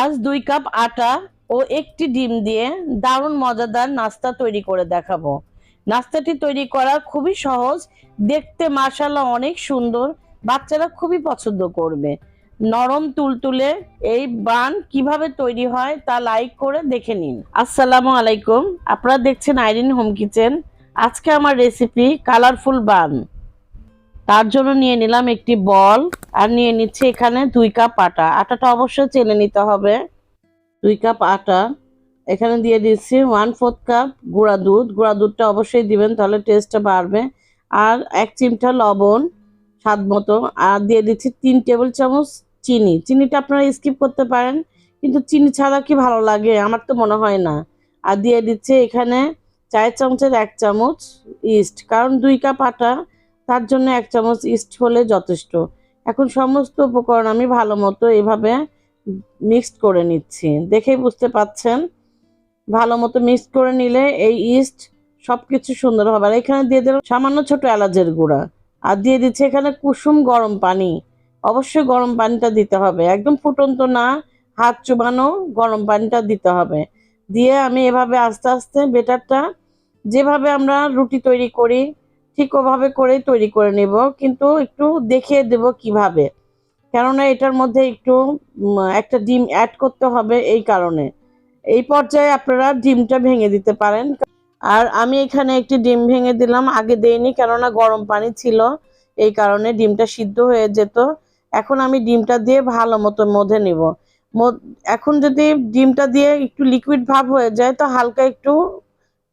আজ দুই কাপ আটা ও একটি ডিম দিয়ে দারুণ মজাদার নাস্তা তৈরি করে দেখাবো। নাস্তাটি তৈরি করা খুবই সহজ, দেখতে মাশাল্লাহ অনেক সুন্দর, বাচ্চারা খুবই পছন্দ করবে। নরম তুলতুলে এই বান কীভাবে তৈরি হয় তা লাইক করে দেখে নিন। আসসালামু আলাইকুম, আপনারা দেখছেন আইরিন হোম কিচেন। আজকে আমার রেসিপি কালারফুল বান। তার জন্য নিয়ে নিলাম একটি বল আর নিয়ে নিচ্ছি এখানে দুই কাপ আটা। আটাটা অবশ্যই চেলে নিতে হবে। দুই কাপ আটা। এখানে দিয়ে দিচ্ছি ওয়ান ফোর্থ কাপ গুঁড়া দুধ। গুঁড়া দুধটা অবশ্যই দিবেন, তাহলে টেস্টটা বাড়বে। আর এক চিমটা লবণ স্বাদ মতো। আর দিয়ে দিচ্ছি তিন টেবিল চামচ চিনি। চিনিটা আপনারা স্কিপ করতে পারেন, কিন্তু চিনি ছাড়া কি ভালো লাগে? আমার তো মনে হয় না। আর দিয়ে দিচ্ছে এখানে চায়ের চামচের এক চামচ ইস্ট কারণ দুই কাপ আটা তার জন্য এক চামচ ইস্ট হলে যথেষ্ট। এখন সমস্ত উপকরণ আমি ভালো মতো এভাবে মিক্সড করে নিচ্ছি। দেখেই বুঝতে পাচ্ছেন? ভালো মতো মিক্সড করে নিলে এই ইস্ট সব কিছু সুন্দর হবে। আর এখানে দিয়ে দিলাম সামান্য ছোট এলাচের গুঁড়া। আর দিয়ে দিচ্ছে এখানে কুসুম গরম পানি। অবশ্যই গরম পানিটা দিতে হবে। একদম ফুটন্ত না, হাত চুবানো গরম পানিটা দিতে হবে। দিয়ে আমি এভাবে আস্তে আস্তে বেটারটা যেভাবে আমরা রুটি তৈরি করি ঠিক ওভাবে করেই তৈরি করে নেব, কিন্তু একটু দেখিয়ে দেব কীভাবে। কেননা এটার মধ্যে একটু একটা ডিম অ্যাড করতে হবে এই কারণে। এই পর্যায়ে আপনারা ডিমটা ভেঙে দিতে পারেন। আর আমি এখানে একটি ডিম ভেঙে দিলাম, আগে দেইনি, কেননা গরম পানি ছিল, এই কারণে ডিমটা সিদ্ধ হয়ে যেত। এখন আমি ডিমটা দিয়ে ভালো মতো মধে নিব। এখন যদি ডিমটা দিয়ে একটু লিকুইড ভাব হয়ে যায়, তো হালকা একটু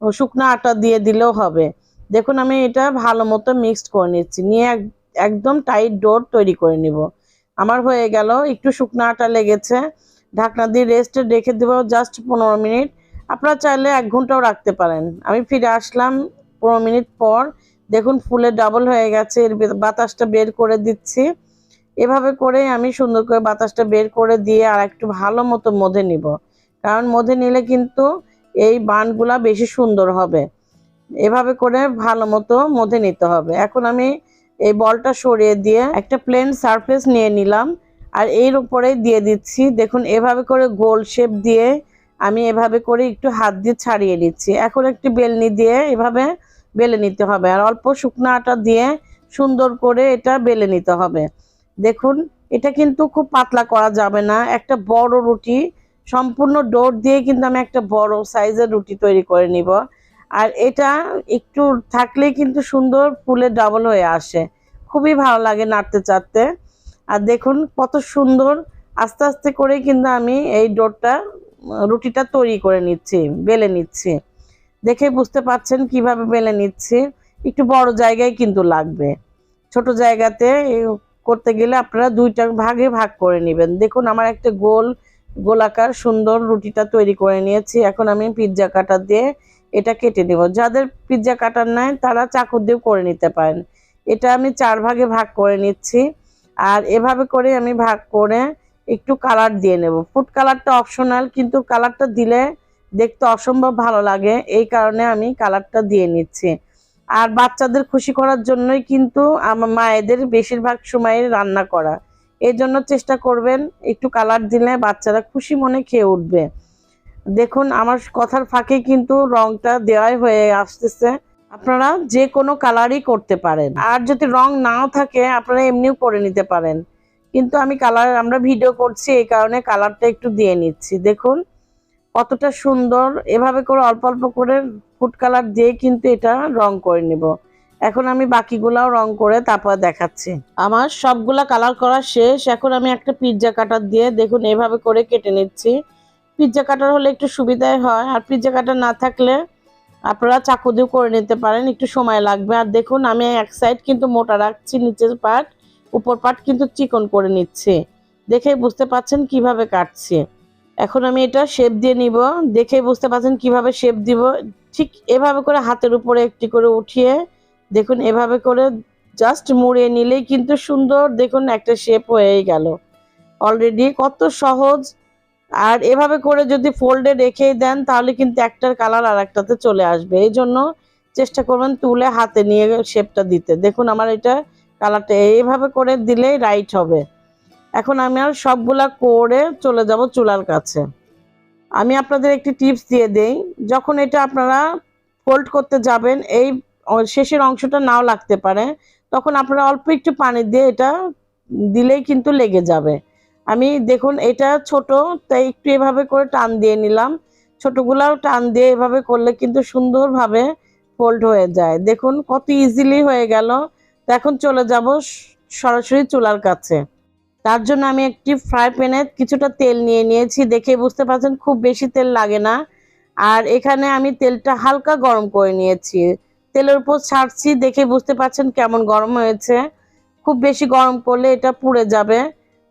শুকনো আটা দিয়ে দিলেও হবে। দেখুন, আমি এটা ভালো মতো মিক্সড করে নিচ্ছি। নিয়ে এক- একদম টাইট ডোর তৈরি করে নিব। আমার হয়ে গেল, একটু শুকনো আটা লেগেছে। ঢাকনা দিয়ে রেস্টে রেখে দেবো জাস্ট পনেরো মিনিট। আপনারা চাইলে এক ঘন্টাও রাখতে পারেন। আমি ফিরে আসলাম পনেরো মিনিট পর। দেখুন, ফুলে ডাবল হয়ে গেছে। এর বাতাসটা বের করে দিচ্ছি। এভাবে করে আমি সুন্দর করে বাতাসটা বের করে দিয়ে আর একটু ভালো মতো মধে নিব। কারণ মধে নিলে কিন্তু এই বানগুলা বেশি সুন্দর হবে। এভাবে করে ভালো মতো মধে নিতে হবে। এখন আমি এই বলটা সরিয়ে দিয়ে একটা প্লেন সারফেস নিয়ে নিলাম আর এর উপরে দিয়ে দিচ্ছি। দেখুন, এভাবে করে গোল শেপ দিয়ে আমি এভাবে করে একটু হাত দিয়ে ছাড়িয়ে নিচ্ছি। এখন একটি বেলনি দিয়ে এভাবে বেলে নিতে হবে আর অল্প শুকনো আটা দিয়ে সুন্দর করে এটা বেলে নিতে হবে। দেখুন, এটা কিন্তু খুব পাতলা করা যাবে না। একটা বড় রুটি, সম্পূর্ণ ডোর দিয়ে কিন্তু আমি একটা বড় সাইজের রুটি তৈরি করে নিব। আর এটা একটু থাকলেই কিন্তু সুন্দর ফুলে ডাবল হয়ে আসে। খুবই ভালো লাগে নাড়তে চাড়তে। আর দেখুন কত সুন্দর আস্তে আস্তে করে কিন্তু আমি এই ডোরটা, রুটিটা তৈরি করে নিচ্ছি, বেলে নিচ্ছি। দেখে বুঝতে পাচ্ছেন কীভাবে বেলে নিচ্ছি। একটু বড় জায়গায় কিন্তু লাগবে। ছোট জায়গাতে করতে গেলে আপনারা দুইটা ভাগে ভাগ করে নেবেন। দেখুন আমার একটা গোল, গোলাকার সুন্দর রুটিটা তৈরি করে নিয়েছি। এখন আমি পিৎজা কাটা দিয়ে এটা কেটে নেব। যাদের পিৎজা কাটার নাই, তারা চাকু দিয়েও করে নিতে পারেন। এটা আমি চার ভাগে ভাগ করে নিচ্ছি। আর এভাবে করে আমি ভাগ করে একটু কালার দিয়ে নেব। ফুড কালারটা অপশনাল কিন্তু কালারটা দিলে দেখতে অসম্ভব ভালো লাগে। এই কারণে আমি কালারটা দিয়ে নিচ্ছি। আর বাচ্চাদের খুশি করার জন্যই কিন্তু আমার মায়েদের বেশিরভাগ সময় রান্না করা। এই জন্য চেষ্টা করবেন একটু কালার দিলে বাচ্চারা খুশি মনে খেয়ে উঠবে। দেখুন, আমার কথার ফাঁকে কিন্তু রংটা দেওয়াই হয়ে আসতেছে। আপনারা যে কোনো কালারই করতে পারেন। আর যদি রং নাও থাকে, আপনারা এমনিও করে নিতে পারেন। কিন্তু আমি কালার, আমরা ভিডিও করছি, এই কারণে কালারটা একটু দিয়ে নিচ্ছি। দেখুন, কতটা সুন্দর। এভাবে করে অল্প অল্প করে ফুড কালার দিয়ে কিন্তু এটা রং করে নিব। এখন আমি বাকিগুলাও রং করে তারপর দেখাচ্ছি। আমার সবগুলা কালার করা শেষ। এখন আমি একটা পিৎজা কাটার দিয়ে দেখুন, এভাবে করে কেটে নিচ্ছি। পিৎজা কাটার হলে একটু সুবিধাই হয়। আর পিৎজা কাটার না থাকলে আপনারা চাকু দিয়েও করে নিতে পারেন, একটু সময় লাগবে। আর দেখুন, আমি এক সাইড কিন্তু মোটা রাখছি, নিচের পাট উপর পাট কিন্তু চিকন করে নিচ্ছি। দেখেই বুঝতে পাচ্ছেন কীভাবে কাটছি। এখন আমি এটা শেপ দিয়ে নিব। দেখেই বুঝতে পাচ্ছেন কীভাবে শেপ দিব। ঠিক এভাবে করে হাতের উপরে একটি করে উঠিয়ে দেখুন, এভাবে করে জাস্ট মুড়িয়ে নিলেই কিন্তু সুন্দর দেখুন একটা শেপ হয়েই গেল। অলরেডি কত সহজ আর এভাবে করে যদি ফোল্ডে রেখেই দেন, তাহলে কিন্তু একটার কালার আর একটাতে চলে আসবে। এই জন্য চেষ্টা করবেন তুলে হাতে নিয়ে শেপটা দিতে। দেখুন আমার এটা কালারটা এইভাবে করে দিলেই রাইট হবে। এখন আমি আর সবগুলা করে চলে যাব চুলার কাছে। আমি আপনাদের একটি টিপস দিয়ে দেই। যখন এটা আপনারা ফোল্ড করতে যাবেন, এই শেষের অংশটা নাও লাগতে পারে। তখন আপনারা অল্প একটু পানি দিয়ে এটা দিলেই কিন্তু লেগে যাবে। আমি দেখুন, এটা ছোট, তাই একটু এভাবে করে টান দিয়ে নিলাম। ছোটগুলাও টান দিয়ে এভাবে করলে কিন্তু সুন্দরভাবে ফোল্ড হয়ে যায়। দেখুন, কত ইজিলি হয়ে গেল। এখন চলে যাব সরাসরি চুলার কাছে। তার জন্য আমি একটি ফ্রাই প্যানে কিছুটা তেল নিয়ে নিয়েছি। দেখে বুঝতে পারছেন, খুব বেশি তেল লাগে না। আর এখানে আমি তেলটা হালকা গরম করে নিয়েছি। তেলের উপর ছাড়ছি, দেখে বুঝতে পারছেন কেমন গরম হয়েছে। খুব বেশি গরম করলে এটা পুড়ে যাবে।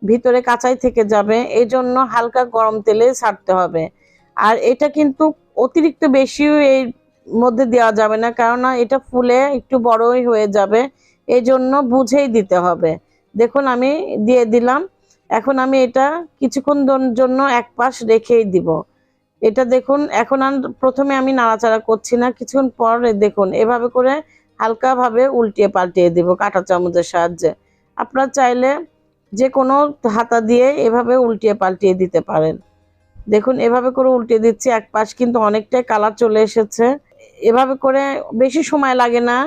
ভিতরে কাঁচাই থেকে যাবে এই জন্য হালকা গরম তেলে ছাড়তে হবে। আর এটা কিন্তু অতিরিক্ত বেশিও এর মধ্যে দেওয়া যাবে না, কেননা এটা ফুলে একটু বড়ই হয়ে যাবে এই জন্য বুঝেই দিতে হবে। দেখুন, আমি দিয়ে দিলাম। এখন আমি এটা কিছুক্ষণ জন- জন্য এক পাশ রেখেই দিব। এটা দেখুন, এখন আর প্রথমে আমি নাড়াচাড়া করছি না, কিছুক্ষণ পর দেখুন, এভাবে করে হালকাভাবে উল্টিয়ে পাল্টিয়ে দিব কাঁটা চামচের সাহায্যে। আপনারা চাইলে যে কোনো হাতা দিয়ে এভাবে উল্টিয়ে পাল্টিয়ে দিতে পারেন। দেখুন, এভাবে করে উল্টিয়ে দিচ্ছি, এক পাশ কিন্তু অনেকটাই কালার চলে এসেছে। এভাবে করে বেশি সময় লাগে না,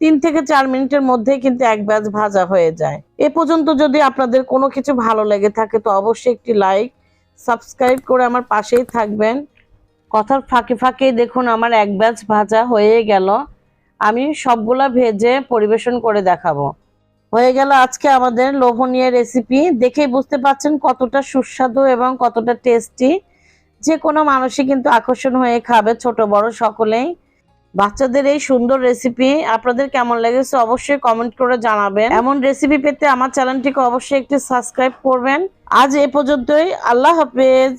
তিন থেকে চার মিনিটের মধ্যেই কিন্তু এক ব্যাচ ভাজা হয়ে যায়। এ পর্যন্ত যদি আপনাদের কোনো কিছু ভালো লেগে থাকে, তো অবশ্যই একটি লাইক, সাবস্ক্রাইব করে আমার পাশেই থাকবেন। কথার ফাঁকে ফাঁকে দেখুন, আমার এক ব্যাচ ভাজা হয়ে গেল। আমি সবগুলা ভেজে পরিবেশন করে দেখাবো। হয়ে গেল আজকে আমাদের লোভনীয় রেসিপি দেখেই বুঝতে পারছেন কতটা সুস্বাদু এবং কতটা টেস্টি যে কোনো মানুষই কিন্তু আকর্ষণ হয়ে খাবে ছোট, বড় সকলেই। বাচ্চাদের এই সুন্দর রেসিপি আপনাদের কেমন লেগেছে অবশ্যই কমেন্ট করে জানাবেন। এমন রেসিপি পেতে আমার চ্যানেলটিকে অবশ্যই একটি সাবস্ক্রাইব করবেন। আজ এ পর্যন্তই, আল্লাহ হাফেজ।